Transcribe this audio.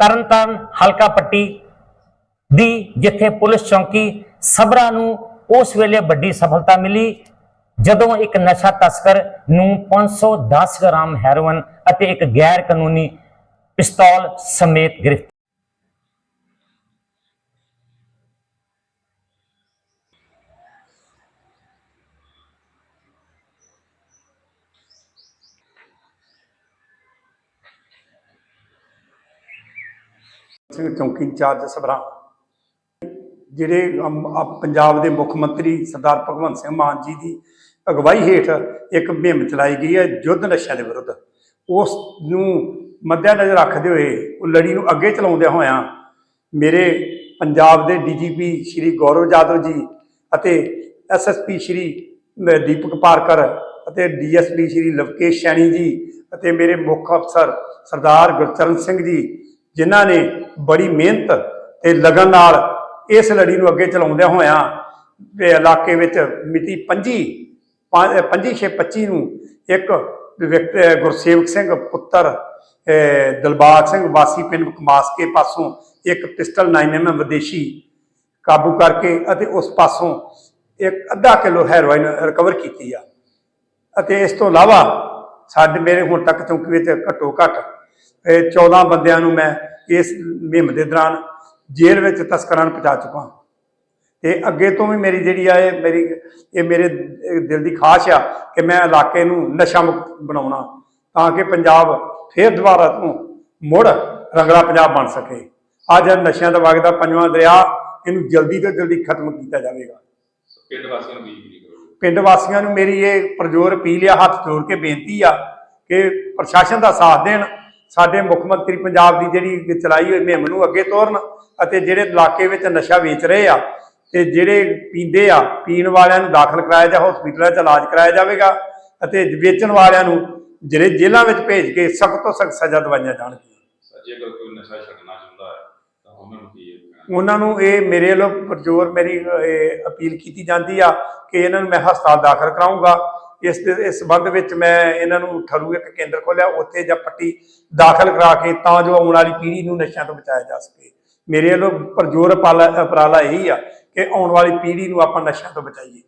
ਤਰਨਤਾਰਨ ਹਲਕਾ ਪੱਟੀ ਦੀ ਜਿੱਥੇ ਪੁਲਿਸ ਚੌਂਕੀ ਸਬਰਾ ਨੂੰ ਉਸ ਵੇਲੇ ਵੱਡੀ ਸਫਲਤਾ ਮਿਲੀ, ਜਦੋਂ ਇੱਕ ਨਸ਼ਾ ਤਸਕਰ ਨੂੰ 510 ਗ੍ਰਾਮ ਹੈਰੋਇਨ ਅਤੇ ਇੱਕ ਗੈਰ ਕਾਨੂੰਨੀ ਪਿਸਤੌਲ ਸਮੇਤ ਗ੍ਰਿਫਤਾਰ ਸਿੰਘ ਚੌਂਕੀ ਇੰਚਾਰਜ ਸਭਰਾ। ਜਿਹੜੇ ਪੰਜਾਬ ਦੇ ਮੁੱਖ ਮੰਤਰੀ ਸਰਦਾਰ ਭਗਵੰਤ ਸਿੰਘ ਮਾਨ ਜੀ ਦੀ ਅਗਵਾਈ ਹੇਠ ਇੱਕ ਮੁਹਿੰਮ ਚਲਾਈ ਗਈ ਹੈ ਯੁੱਧ ਨਸ਼ਿਆਂ ਦੇ ਵਿਰੁੱਧ। ਉਸ ਨੂੰ ਮੱਦੇਨਜ਼ਰ ਰੱਖਦੇ ਹੋਏ ਉਹ ਲੜੀ ਨੂੰ ਅੱਗੇ ਚਲਾਉਂਦਿਆਂ ਹੋਇਆਂ ਮੇਰੇ ਪੰਜਾਬ ਦੇ ਡੀਜੀਪੀ ਸ਼੍ਰੀ ਗੌਰਵ ਜਾਦਵ ਜੀ ਅਤੇ ਐਸਐਸਪੀ ਸ਼੍ਰੀ ਦੀਪਕ ਪਾਰਕਰ ਅਤੇ ਡੀਐਸਪੀ ਸ਼੍ਰੀ ਲਵਕੇਸ਼ ਸੈਣੀ ਜੀ ਅਤੇ ਮੇਰੇ ਮੁੱਖ ਅਫਸਰ ਸਰਦਾਰ ਗੁਰਚਰਨ ਸਿੰਘ ਜੀ ਜਿਨ੍ਹਾਂ ਨੇ ਬੜੀ ਮਿਹਨਤ ਤੇ ਲਗਨ ਨਾਲ ਇਸ ਲੜੀ ਨੂੰ ਅੱਗੇ ਚਲਾਉਂਦਿਆਂ ਹੋਇਆਂ ਇਲਾਕੇ ਵਿੱਚ ਮਿਤੀ 25 25 ਨੂੰ ਇੱਕ ਵਿਅਕਤੀ ਗੁਰਸੇਵਕ ਸਿੰਘ ਪੁੱਤਰ ਅਹ, ਦਿਲਬਾਗ ਸਿੰਘ ਵਾਸੀ ਪਿੰਡ ਕਮਾਸਕੇ ਪਾਸੋਂ ਇੱਕ ਪਿਸਟਲ 9mm ਵਿਦੇਸ਼ੀ ਕਾਬੂ ਕਰਕੇ ਅਤੇ ਉਸ ਪਾਸੋਂ ਇੱਕ ਅੱਧਾ ਕਿਲੋ ਹੈਰੋਇਨ ਰਿਕਵਰ ਕੀਤੀ ਆ। ਅਤੇ ਇਸ ਤੋਂ ਇਲਾਵਾ ਸਾਡੇ ਮੇਰੇ ਹੁਣ ਤੱਕ ਚੌਂਕੀ ਵਿੱਚ ਘੱਟੋ ਘੱਟ ਇਹ 14 ਬੰਦਿਆਂ ਨੂੰ ਮੈਂ ਇਸ ਮੁਹਿੰਮ ਦੇ ਦੌਰਾਨ ਜੇਲ੍ਹ ਵਿੱਚ ਤਸਕਰਾਂ ਨੂੰ ਪਹੁੰਚਾ ਚੁੱਕਾ। ਤੇ ਅੱਗੇ ਤੋਂ ਵੀ ਮੇਰੀ ਜਿਹੜੀ ਆ ਇਹ ਮੇਰੀ ਇਹ ਮੇਰੇ ਦਿਲ ਦੀ ਖਾਸ਼ ਆ ਕਿ ਮੈਂ ਇਲਾਕੇ ਨੂੰ ਨਸ਼ਾ ਮੁਕਤ ਬਣਾਉਣਾ ਤਾਂ ਕਿ ਪੰਜਾਬ ਫੇਰ ਦੁਬਾਰਾ ਤੋਂ ਮੁੜ ਰੰਗਲਾ ਪੰਜਾਬ ਬਣ ਸਕੇ। ਅੱਜ ਨਸ਼ਿਆਂ ਦਾ ਵਗਦਾ ਪੰਜਵਾਂ ਦਰਿਆ ਇਹਨੂੰ ਜਲਦੀ ਤੋਂ ਜਲਦੀ ਖਤਮ ਕੀਤਾ ਜਾਵੇਗਾ। ਪਿੰਡ ਵਾਸੀਆਂ ਨੂੰ ਕੀ ਅਪੀਲ ਕਰੋਗੇ ਪਿੰਡ ਵਾਸੀਆਂ ਨੂੰ ਮੇਰੀ ਇਹ ਪ੍ਰਜੋਰ ਅਪੀਲ ਆ ਹੱਥ ਜੋੜ ਕੇ ਬੇਨਤੀ ਆ ਕਿ ਪ੍ਰਸ਼ਾਸਨ ਦਾ ਸਾਥ ਦੇਣ ਸਾਡੇ ਮੁੱਖ ਮੰਤਰੀ ਪੰਜਾਬ ਦੀ ਜਿਹੜੀ ਚਲਾਈ ਹੋਈ ਮੁਹਿੰਮ ਨੂੰ ਅੱਗੇ ਤੋਰਨ ਅਤੇ ਜਿਹੜੇ ਇਲਾਕੇ ਵਿੱਚ ਨਸ਼ਾ ਵੇਚ ਰਹੇ ਆ ਤੇ ਜਿਹੜੇ ਪੀਂਦੇ ਆ ਪੀਣ ਵਾਲਿਆਂ ਨੂੰ ਦਾਖਲ ਕਰਾਇਆ ਜਾ ਹਸਪੀਟਲਾਂ 'ਚ ਇਲਾਜ ਕਰਾਇਆ ਜਾਵੇਗਾ ਅਤੇ ਵੇਚਣ ਵਾਲਿਆਂ ਨੂੰ ਜਿਹੜੇ ਜੇਲ੍ਹਾਂ ਵਿੱਚ ਭੇਜ ਕੇ ਸਖਤ ਤੋਂ ਸਖਤ ਸਜ਼ਾ ਦਵਾਈਆਂ ਜਾਣਗੀਆਂ। ਜੇਕਰ ਕੋਈ ਨਸ਼ਾ ਛੱਡਣਾ ਚਾਹੁੰਦਾ ਹੈ ਤਾਂ ਉਹਨਾਂ ਨੂੰ ਕੀ ਉਹਨਾਂ ਨੂੰ ਇਹ ਮੇਰੇ ਵੱਲੋਂ ਪ੍ਰਜੋਰ ਮੇਰੀ ਇਹ ਅਪੀਲ ਕੀਤੀ ਜਾਂਦੀ ਆ ਕਿ ਇਹਨਾਂ ਨੂੰ ਮੈਂ ਹਸਪਤਾਲ ਦਾਖਲ ਕਰਾਉਂਗਾ ਇਸ ਦੇ ਇਸ ਸੰਬੰਧ ਵਿੱਚ ਮੈਂ ਇਹਨਾਂ ਨੂੰ ਠਰੂ ਇੱਕ ਕੇਂਦਰ ਖੋਲਿਆ ਉੱਥੇ ਜਾਂ ਪੱਟੀ ਦਾਖਲ ਕਰਾ ਕੇ ਤਾਂ ਜੋ ਆਉਣ ਵਾਲੀ ਪੀੜ੍ਹੀ ਨੂੰ ਨਸ਼ਿਆਂ ਤੋਂ ਬਚਾਇਆ ਜਾ ਸਕੇ। ਮੇਰੇ ਵੱਲੋਂ ਪਰਜ਼ੋਰ ਉਪਾਲਾ- ਉਪਰਾਲਾ ਇਹੀ ਆ ਕਿ ਆਉਣ ਵਾਲੀ ਪੀੜ੍ਹੀ ਨੂੰ ਆਪਾਂ ਨਸ਼ਿਆਂ ਤੋਂ ਬਚਾਈਏ।